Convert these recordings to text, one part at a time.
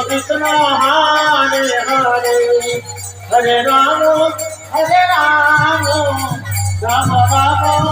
કૃષ્ણ હરે હરે. હરે રામ હરે રામ રામ રામ.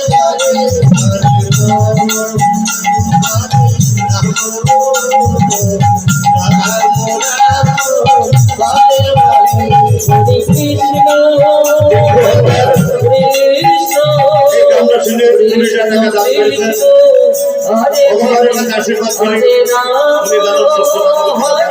আশীর্বাদ করি। আমি দারুণ